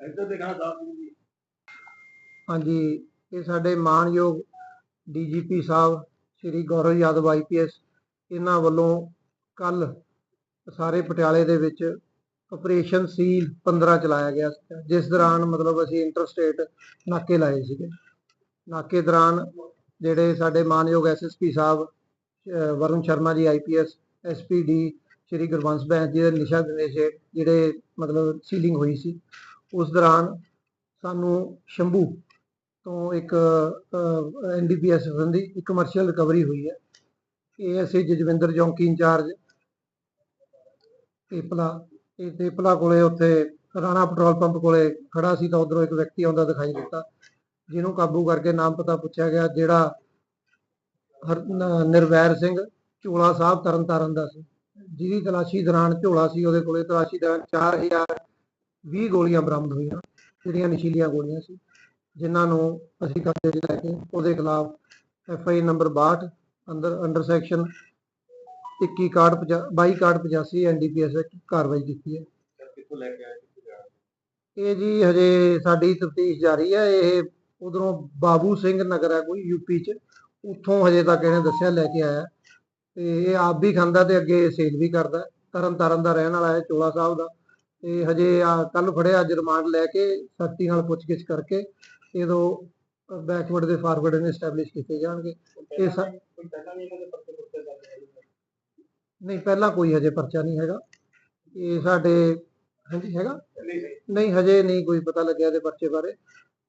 ਇੱਧਰ ਦੇਖਣਾ ਸਾਹਿਬ ਜੀ। ਹਾਂਜੀ, ਇਹ ਸਾਡੇ ਮਾਨਯੋਗ ਡੀਜੀਪੀ ਸਾਹਿਬ, ਸ਼੍ਰੀ ਗੌਰਵ ਯਾਦਵ ਆਈਪੀਐਸ ਇਹਨਾਂ ਵੱਲੋਂ ਕੱਲ ਸਾਰੇ ਪਟਿਆਲੇ ਦੇ ਵਿੱਚ ਆਪਰੇਸ਼ਨ ਸੀਲ 15 ਚਲਾਇਆ ਗਿਆ ਜਿਸ ਦੌਰਾਨ ਮਤਲਬ ਅਸੀਂ ਇੰਟਰਸਟੇਟ ਨਾਕੇ ਲਾਏ ਸੀਗੇ। ਨਾਕੇ ਦੌਰਾਨ ਜਿਹੜੇ ਸਾਡੇ ਮਾਨਯੋਗ ਐਸਐਸਪੀ ਸਾਹਿਬ ਵਰੁਣ ਸ਼ਰਮਾ ਜੀ ਆਈਪੀਐਸ ਐਸਪੀਡੀ ਸ਼੍ਰੀ ਗੁਰਬੰਸ ਬੈਂਸ ਜੀ ਦੇ ਨਿਸ਼ਾ ਦਿਨੇਸ਼ ਜਿਹੜੇ ਮਤਲਬ ਸੀਲਿੰਗ ਹੋਈ ਸੀ ਉਸ ਦੌਰਾਨ ਸਾਨੂੰ ਸ਼ੰਭੂ ਤੋਂ ਇੱਕ ਐਨਡੀਪੀਐਸ ਸੰਬੰਧੀ ਇੱਕ ਕਮਰਸ਼ੀਅਲ ਰਿਕਵਰੀ ਹੋਈ ਹੈ। ਇਹ ਜਜਵਿੰਦਰ ਜੌਂਕੀ ਇੰਚਾਰਜ ਤੇਪਲਾ, ਇਹ ਤੇਪਲਾ ਕੋਲੇ ਉੱਥੇ ਰਾਣਾ ਪੈਟਰੋਲ ਪੰਪ ਕੋਲੇ ਖੜਾ ਸੀ ਤਾਂ ਉਧਰੋਂ ਇੱਕ ਵਿਅਕਤੀ ਆਉਂਦਾ ਦਿਖਾਈ ਦਿੱਤਾ, ਜਿਹਨੂੰ ਕਾਬੂ ਕਰਕੇ ਨਾਮ ਪਤਾ ਪੁੱਛਿਆ ਗਿਆ, ਜਿਹੜਾ ਹਰ ਨਿਰਵੈਰ ਸਿੰਘ ਝੋਲਾ ਸਾਹਿਬ ਤਰਨਤਾਰਨ ਦਾ ਸੀ, ਜਿਹਦੀ ਤਲਾਸ਼ੀ ਦੌਰਾਨ ਝੋਲਾ ਸੀ, ਉਹਦੇ ਕੋਲੇ ਤਲਾਸ਼ੀ ਦੌਰਾਨ 4000 20 ਗੋਲੀਆਂ ਬਰਾਮਦ ਹੋਈਆਂ ਜਿਹੜੀਆਂ ਨਸ਼ੀਲੀਆਂ ਗੋਲੀਆਂ ਸੀ ਜਿਨ੍ਹਾਂ ਨੂੰ ਅਸੀਂ ਕਬਜ਼ੇ 'ਚ ਲੈ ਕੇ ਉਹਦੇ ਖਿਲਾਫ ਐਫ ਆਈ ਨੰਬਰ 62 ਅੰਦਰ ਅੰਡਰ ਸੈਕਸ਼ਨ 21 ਕਾਰਡ 22 ਕਾਰਡ 85 ਐਨਡੀਪੀਐਸ ਵਿੱਚ ਕਾਰਵਾਈ ਕੀਤੀ ਹੈ। ਕਿੱਥੋਂ ਲੈ ਕੇ ਆਏ ਕਿੱਥੇ ਜਾਣਾ ਇਹ ਜੀ ਹਜੇ ਸਾਡੀ ਤਫਤੀਸ਼ ਜਾਰੀ ਹੈ ਇਹ ਉਧਰੋਂ ਬਾਬੂ ਸਿੰਘ ਨਗਰ ਹੈ ਕੋਈ ਯੂਪੀ ਚ ਉੱਥੋਂ ਹਜੇ ਤੱਕ ਇਹਨੇ ਦੱਸਿਆ ਲੈ ਕੇ ਆਇਆ। ਤੇ ਇਹ ਆਪ ਵੀ ਖਾਂਦਾ ਤੇ ਅੱਗੇ ਸੇਲ ਵੀ ਕਰਦਾ ਤਰਨ ਤਾਰਨ ਦਾ ਰਹਿਣ ਵਾਲਾ ਹੈ ਚੋਲਾ ਸਾਹਿਬ ਦਾ। ਤੇ ਹਜੇ ਕੱਲ ਫੜਿਆ ਅੱਜ ਰਿਮਾਂਡ ਲੈ ਕੇ ਸਖਤੀ ਨਾਲ ਪੁੱਛਗਿੱਛ ਕਰਕੇ ਇਹਦੋਂ ਬੈਕਵਰਡ ਦੇ ਫਾਰਵਰਡ ਨੇ ਐਸਟੈਬਲਿਸ਼ ਕੀਤੇ ਜਾਣਗੇ। ਇਹ ਸਾ- ਕੋਈ ਪਹਿਲਾਂ ਨਹੀਂ ਇਹਨਾਂ ਦੇ ਪਹਿਲਾਂ ਕੋਈ ਹਜੇ ਪਰਚਾ ਨਹੀਂ ਹੈਗਾ। ਇਹ ਸਾਡੇ ਹਾਂਜੀ ਹੈਗਾ? ਨਹੀਂ ਨਹੀਂ। ਨਹੀਂ ਹਜੇ ਨਹੀਂ ਕੋਈ ਪਤਾ ਲੱਗਿਆ ਇਹਦੇ ਪਰਚੇ ਬਾਰੇ।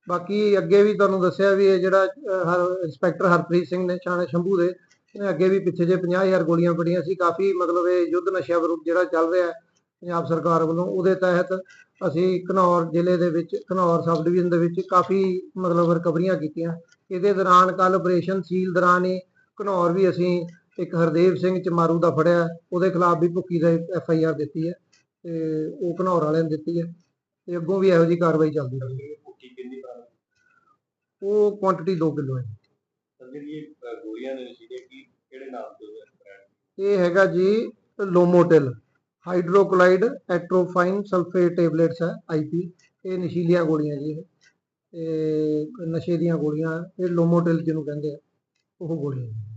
ਬਾਕੀ ਅੱਗੇ ਵੀ ਤੁਹਾਨੂੰ ਦੱਸਿਆ ਵੀ ਇਹ ਜਿਹੜਾ ਅਹ, ਹਰ ਇੰਸਪੈਕਟਰ ਹਰਪ੍ਰੀਤ ਸਿੰਘ ਨੇ ਛਾਣੇ ਸ਼ੰਭੂ ਦੇ ਇਹਨੇ ਅੱਗੇ ਵੀ ਪਿੱਛੇ ਜੇ 50000 ਗੋਲੀਆਂ ਪੜੀਆਂ ਸੀ ਕਾਫੀ ਮਤਲਬ ਇਹ ਯੁੱਧ ਨਸ਼ਿਆਂ ਵਿਰੁੱਧ ਜਿਹੜਾ ਚੱਲ ਰਿਹਾ ਹੈ ਪੰਜਾਬ ਸਰਕਾਰ ਵੱਲੋਂ ਉਹਦੇ ਤਹਿਤ ਅਸੀਂ ਘਨੌਰ ਜ਼ਿਲ੍ਹੇ ਦੇ ਵਿੱਚ ਘਨੌਰ ਸਬ ਡਿਵੀਜ਼ਨ ਦੇ ਵਿੱਚ ਕਾਫੀ ਮਤਲਬ ਰਿਕਵਰੀਆਂ ਕੀਤੀਆਂ। ਇਹਦੇ ਦੌਰਾਨ ਕੱਲ ਆਪਰੇਸ਼ਨ ਸੀਲ ਦੌਰਾਨ ਹੀ ਘਨੌਰ ਵੀ ਅਸੀਂ ਇੱਕ ਹਰਦੇਵ ਸਿੰਘ ਚਮਾਰੂ ਦਾ ਫੜਿਆ। ਉਹਦੇ ਖਿਲਾਫ ਵੀ ਭੁੱਕੀ ਦਾ ਐਫ ਆਈ ਆਰ ਦਿੱਤੀ ਹੈ ਤੇ ਉਹ ਘਨੌਰ ਵਾਲਿਆਂ ਨੇ ਦਿੱਤੀ ਹੈ ਤੇ ਅੱਗੋਂ ਵੀ ਇਹੋ ਜਿਹੀ ਕਾਰਵਾਈ ਚੱਲਦੀ ਰਹੇਗੀ ਭੁੱਕੀ ਕਿੰਨੀ ਉਹ ਕੁਆਂਟੀਟੀ 2 ਕਿਲੋ ਹੈ। ਜਿਹੜੀ ਇਹ ਅ, ਗੋਲੀਆਂ ਨੇ ਨਸ਼ੀਲੇ ਕੀ ਕਿਹੜੇ ਨਾਮ ਤੇ ਹੋਇਆ brand? ਇਹ ਹੈਗਾ ਜੀ ਲੋਮੋਟਿਲ। ਹਾਈਡਰੋਕਲਾਈਡ ਐਟ੍ਰੋਫਾਈਨ ਸਲਫੇਟ ਟੇਬਲੇਟਸ ਹੈ ਆਈਪੀ ਇਹ ਨਸ਼ੀਲੀਆਂ ਗੋਲੀਆਂ ਜੀ ਇਹ। ਤੇ ਨਸ਼ੇ ਦੀਆਂ ਗੋਲੀਆਂ, ਇਹ ਲੋਮੋਟਿਲ ਜਿਹਨੂੰ ਕਹਿੰਦੇ ਆ, ਉਹ ਗੋਲੀਆਂ